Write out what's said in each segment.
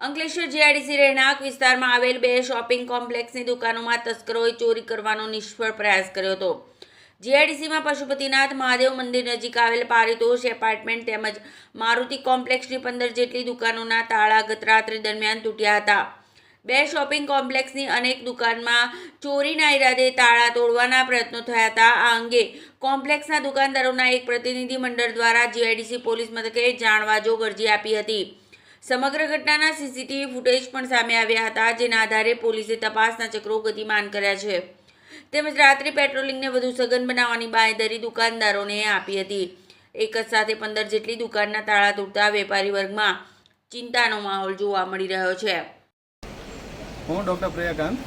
Ankleshwar GIDC રહેણાંક વિસ્તારમાં આવેલ બે શોપિંગ કોમ્પ્લેક્સની દુકાનોમાં તસ્કરોએ ચોરી કરવાનો નિષ્ફળ પ્રયાસ કર્યો હતો. જીઆઈડીસીમાં પશુપતિનાથ મહાદેવ મંદિર નજીક આવેલ પારિતોષ એપાર્ટમેન્ટ તેમજ મારુતિ કોમ્પ્લેક્ષની પંદર જેટલી દુકાનોના તાળા ગત રાત્રિ દરમિયાન તૂટ્યા હતા. બે શોપિંગ કોમ્પ્લેક્સની અનેક દુકાનમાં ચોરીના ઈરાદે તાળા તોડવાના પ્રયત્નો થયા હતા. આ અંગે કોમ્પ્લેક્સના દુકાનદારોના એક પ્રતિનિધિ મંડળ દ્વારા જીઆઈડીસી પોલીસ મથકે જાણવાજોગ અરજી આપી હતી. સમગ્ર ઘટનાના સીસીટીવી ફૂટેજ પણ સામે આવ્યા હતા, જેના આધારે પોલીસે તપાસના ચક્રો ગતિમાન કર્યા છે. તેમજ રાત્રિ પેટ્રોલિંગને વધુ સઘન બનાવવાની બાંયધરી દુકાનદારોને આપી હતી. એક જ સાથે પંદર જેટલી દુકાનના તાળા તૂટતા વેપારી વર્ગમાં ચિંતાનો માહોલ જોવા મળી રહ્યો છે. હું ડૉક્ટર પ્રિયાકાંત.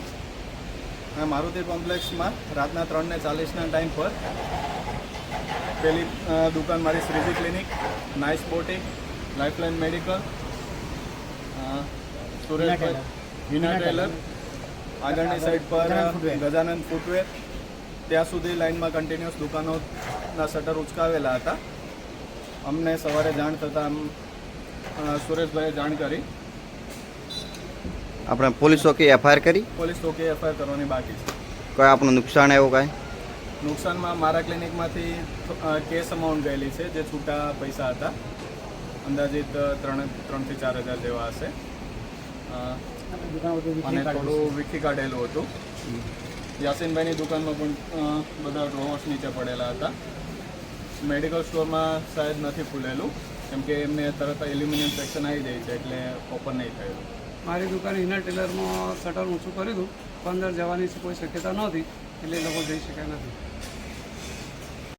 આ મારુતિ કોમ્પ્લેક્સમાં રાતના ત્રણને ચાલીસના ટાઈમ પર પેલી દુકાન મારી Shreeji clinic, nice boutique, lifeline medical uh, Sureshbhai Hina tailor. આગળની સાઈડ પર ગજાનંદ ફૂટવેર ત્યાં સુધી લાઇનમાં કન્ટિન્યુઅસ દુકાનોના શટર ઉચકાવેલા હતા. અમને સવારે જાણ થતાં આમ સુરેશભાઈએ જાણ કરી. આપણે પોલીસ ઓકે એફઆઈઆર કરી? પોલીસ ઓકે એફઆઈઆર કરવાની બાકી છે. કોઈ આપણું નુકસાન એવું કાંઈ? નુકસાનમાં મારા ક્લિનિકમાંથી કેસ અમાઉન્ટ ગયેલી છે જે છૂટા પૈસા હતા. અંદાજિત ત્રણ, ત્રણથી ચાર હજાર જેવા હશે. અને થોડું વીખી કાઢેલું હતું. યાસીનભાઈની દુકાનમાં પણ બધા ડ્રોવર્સ નીચે પડેલા હતા. મેડિકલ સ્ટોરમાં શાયદ નથી ખુલેલું, કેમ કે એમને તરત એલ્યુમિનિયમ સેક્શન આવી જાય છે, એટલે ઓપન નહીં થયેલું મારી દુકાન ઇનર ટેલરમાં શટર ઊંચું હતું. પણ અંદર જવાની કોઈ શક્યતા નહોતી, એટલે લોકો જઈ શક્યા નથી.